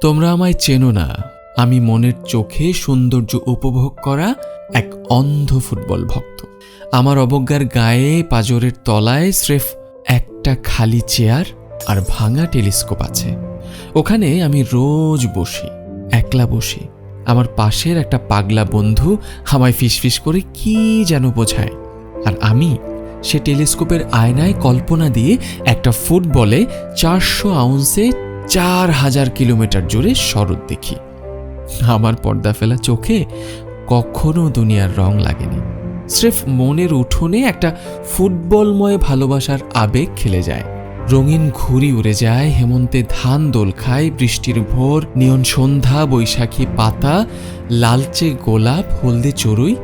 তোমরা আমায় চেনো না। আমি মনের চোখে সৌন্দর্য উপভোগ করা এক অন্ধ ফুটবল ভক্ত। আমার অবজ্ঞার গায়ে পাজরের তলায় স্রেফ একটা খালি চেয়ার আর ভাঙা টেলিস্কোপ আছে। ওখানে আমি রোজ বসি, একলা বসি। আমার পাশের একটা পাগলা বন্ধু আমায় ফিসফিস করে কি যেন বোঝায়। আর আমি সে টেলিস্কোপের আয়নায় কল্পনা দিয়ে একটা ফুটবলে চারশো আউন্সে চার হাজার কিলোমিটার জুড়ে শরৎ দেখি। আমার পর্দা ফেলা চোখে কখনো দুনিয়ার রং লাগেনি। স্রেফ মনের উঠোনে একটা ফুটবলময় ভালোবাসার আবেগ খেলে যায়। রঙিন ঘুড়ি উড়ে যায়, হেমন্তে ধান দোল খায়, বৃষ্টির ভোর, নিয়ন সন্ধ্যা, বৈশাখী পাতা, লালচে গোলাপ, হলদে চড়ুই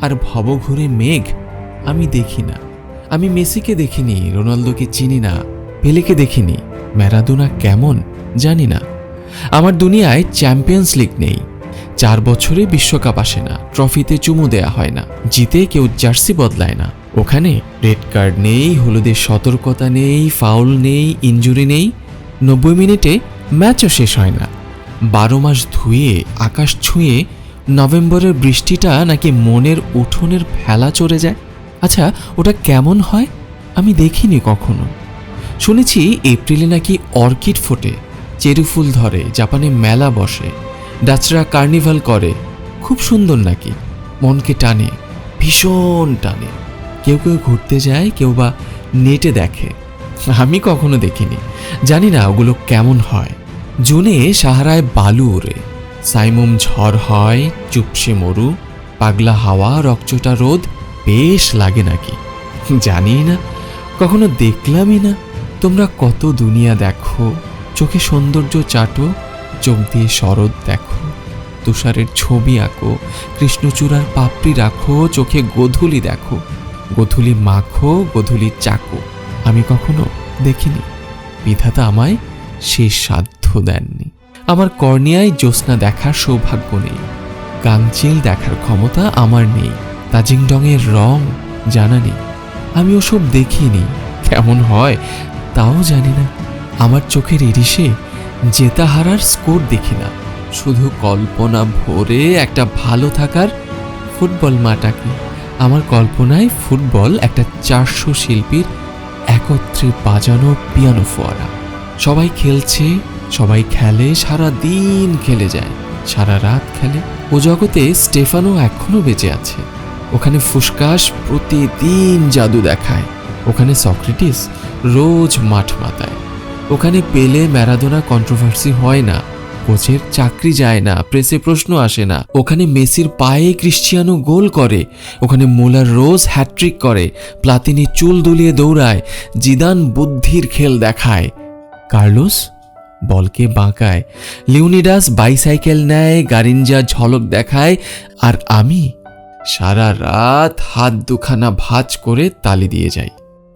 আর ভবঘুরে মেঘ আমি দেখি না। আমি মেসিকে দেখিনি, রোনালদোকে চিনি না, পেলেকে দেখিনি। ম্যারাদোনা কেমন জানি না। আমার দুনিয়ায় চ্যাম্পিয়ন্স লিগ নেই। চার বছরে বিশ্বকাপ আসে না, ট্রফিতে চুমু দেয়া হয় না, জিতে কেউ জার্সি বদলায় না। ওখানে রেড কার্ড নেই, হলুদের সতর্কতা নেই, ফাউল নেই ইঞ্জুরি নেই, নব্বই মিনিটে ম্যাচও শেষ হয় না। বারো মাস ধুয়ে, আকাশ ছুঁয়ে, নভেম্বরের বৃষ্টিটা নাকি মনের উঠোনের ফেলা চড়ে যায়? আচ্ছা ওটা কেমন হয়? আমি দেখিনি কখনো। শুনেছি এপ্রিলে নাকি অর্কিড ফোটে, চেরি ফুল ধরে, জাপানে মেলা বসে, ডাচরা কার্নিভাল করে। খুব সুন্দর নাকি, মনকে টানে, ভীষণ টানে। কেউ কেউ ঘুরতে যায়, কেউ বা নেটে দেখে। আমি কখনো দেখিনি, জানি না ওগুলো কেমন হয়। জুনে সাহারায় বালু ওড়ে, সাইমুম ঝড় হয়, চুপসে মরু, পাগলা হাওয়া রকচটা রোদ, বেশ লাগে নাকি জানি না, কখনো দেখলামই না। তোমরা কত দুনিয়া দেখো, চোখে সৌন্দর্য চাটো, চোখ দিয়ে শরৎ দেখো, তুষারের ছবি আঁকো, কৃষ্ণচূড়ার পাপড়ি রাখো, চোখে গোধূলি দেখো, গোধূলি মাখো, গোধূলি চাকো। আমি কখনো দেখিনি, বিধাতা আমায় সেই সাধ্য দেননি। আমার কর্নিয়ায় জ্যোৎস্না দেখার সৌভাগ্য নেই গাংচিল দেখার ক্ষমতা আমার নেই, তাজিংডংয়ের রং জানা নেই, আমি ওসব দেখিনি, কেমন হয় তাও জানি না। আমার চোখের ইরিশে জেতা হারার স্কোর দেখি না। শুধু কল্পনা ভরে একটা ভালো থাকার ফুটবল মাটাকে আমার কল্পনায় ফুটবল একটা চারশো শিল্পীর একত্রে বাজানো পিয়ানো ফোয়ারা। সবাই খেলছে, সবাই খেলে সারা দিন খেলে যায়, সারা রাত খেলে। ও জগতে স্টেফানো এখনও বেঁচে আছে। ওখানে ফুসকাস প্রতিদিন জাদু দেখায়। ওখানে সক্রেটিস রোজ মাঠ মাতায়। ওখানে পেলে ম্যারাদোনা কন্ট্রোভার্সি হয় না, কোচের চাকরি যায় না প্রেসে প্রশ্ন আসে না। ওখানে মেসির পায়ে ক্রিশ্চিয়ানো গোল করে, ওখানে মোলার রোজ হ্যাট্রিক করে, প্লাতিনি চুল দুলিয়ে দৌড়ায়, জিদান বুদ্ধির খেল দেখায়। কার্লোস বলকে বাঁকায় লিউনিডাস বাইসাইকেল নেয়, গারিঞ্জা ঝলক দেখায়, আর আমি সারা রাত হাত দুখানা ভাঁজ করে তালি দিয়ে যাই।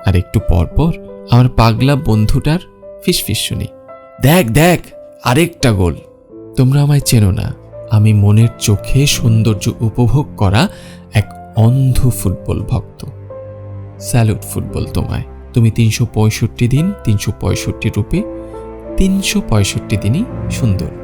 আর একটু পরপর আমার পাগলা বন্ধুটার ফিসফিস শুনি। দেখ দেখ আরেকটা গোল। তোমরা আমায় চেনো না আমি মনের চোখে সৌন্দর্য উপভোগ করা এক অন্ধ ফুটবল ভক্ত। স্যালুট ফুটবল তোমায়। তুমি তিনশো পঁয়ষট্টি দিন তিনশো পঁয়ষট্টি রূপে তিনশো পঁয়ষট্টি দিনই সুন্দর।